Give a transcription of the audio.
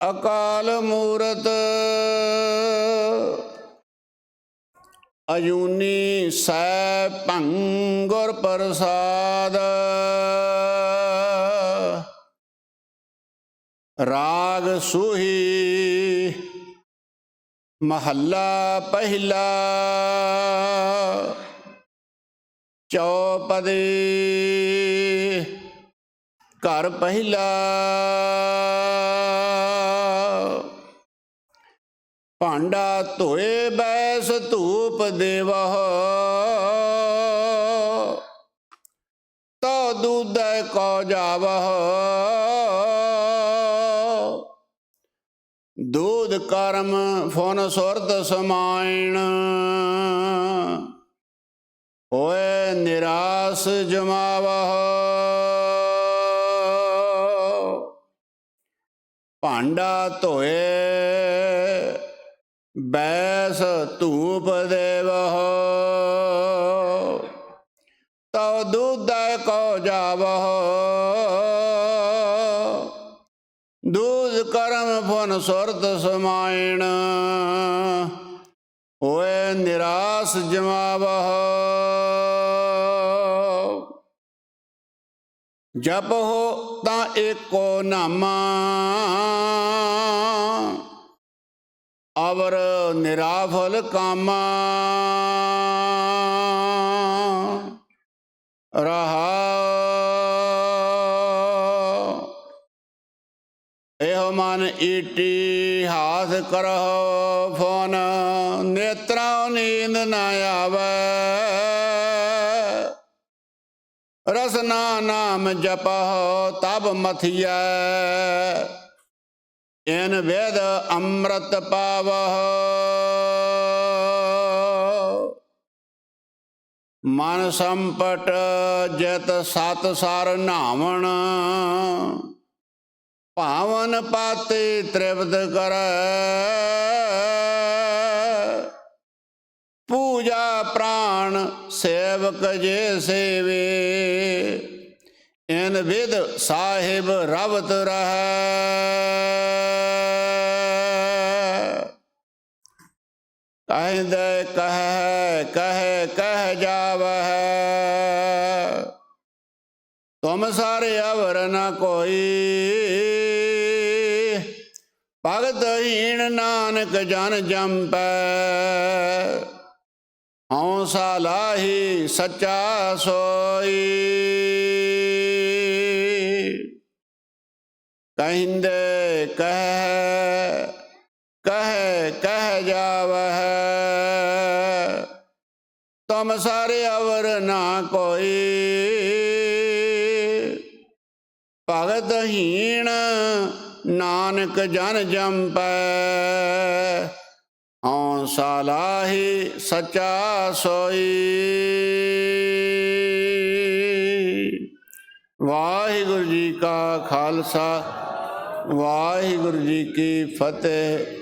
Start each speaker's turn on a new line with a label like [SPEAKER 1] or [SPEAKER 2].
[SPEAKER 1] ਅਕਾਲ ਮੂਰਤ। ਅਜੂਨੀ ਸੈ ਭੰਗੁਰ ਪ੍ਰਸਾਦ। ਰਾਗ ਸੂਹੀ ਮਹੱਲਾ ਪਹਿਲਾ। ਚੌਪਦੀ ਘਰ ਪਹਿਲਾ। ਭਾਂਡਾ ਧੋਏ ਬੈਸ ਧੂਪ ਦੇਵਹ ਤੋ ਦੂਧੈ ਕੋ ਜਾਵਹ ਦੂਧ ਕਰਮ ਫੋਨ ਸੁਰਤ ਸਮਾਇਣ। ਹੋਏ ਨਿਰਾਸ ਜਮਾਵਹ ਭਾਂਡਾ ਧੋਏ ਬੈਸ ਧੂਪ ਦੇਵਹ ਤਉ ਦੁਧੈ ਕੋ ਜਾਵਹ। ਦੂਧ ਕਰਮ ਫੁਨ ਸੁਰਤ ਸਮਾਇਣ। ਹੋਏ ਨਿਰਾਸ ਜਮਾਵਹ। ਜਪ ਹੋ ਤਾਂ ਏਕੋ ਨਾਮਾ। ਅਵਰ ਨਿਰਾਫਲ ਕਾਮਾ। ਰਹਾ। ਇਹੋ ਮਨ ਈਟੀ ਹਾਸ ਕਰਹੁ, ਫੋਨ ਨੇਤਰਾਂ ਨੀਂਦ ਨਾ ਆਵੇ। ਰਸਨਾ ਨਾਮ ਜਪਹੁ, ਤਬ ਮਥਿਐ। ਇਨ ਵੇਦ ਅੰਮ੍ਰਿਤ ਪਾਵਹੁ। ਮਨ ਸੰਪਟ ਜਤ ਸਤ ਸਾਰ ਨਾਵਣ। ਭਾਵਨ ਪਾਤੇ ਤ੍ਰਿਪਤ ਕਰ। ਪੂਜਾ ਪ੍ਰਾਣ ਸੇਵਕ ਜੇ ਸੇਵੇ। ਇਨ ਵਿਦ ਸਾਹਿਬ ਰਵਤ ਰਹੈ। ਕਹਿੰਦੇ ਕਹੈ ਕਹੈ, ਕਹਿ ਜਾਵਹਿ। ਤੁਮ ਸਾਰੇ ਅਵਰ ਨ ਕੋਈ। ਭਗਤ ਹੀਣ ਨਾਨਕ ਜਨ ਜੰਪੈ। ਹਉਸਾ ਸਾਲਾਹੀ ਸੱਚਾ ਸੋਈ। ਕਹਿੰਦੇ ਕਹਿ ਕਹਿ ਕਹਿ ਜਾਵਹਿ। ਤਮ ਸਾਰੇ ਅਵਰ ਨਾ ਕੋਈ। ਭਗਤ ਹੀਣ ਨਾਨਕ ਜਨ ਜੰਪੈ। ਹਉ ਸਾਲਾਹੀ ਸਚਾ ਸੋਈ। ਵਾਹਿਗੁਰੂ ਜੀ ਕਾ ਖਾਲਸਾ। ਵਾਹਿਗੁਰੂ ਜੀ ਕੀ ਫਤਿਹ।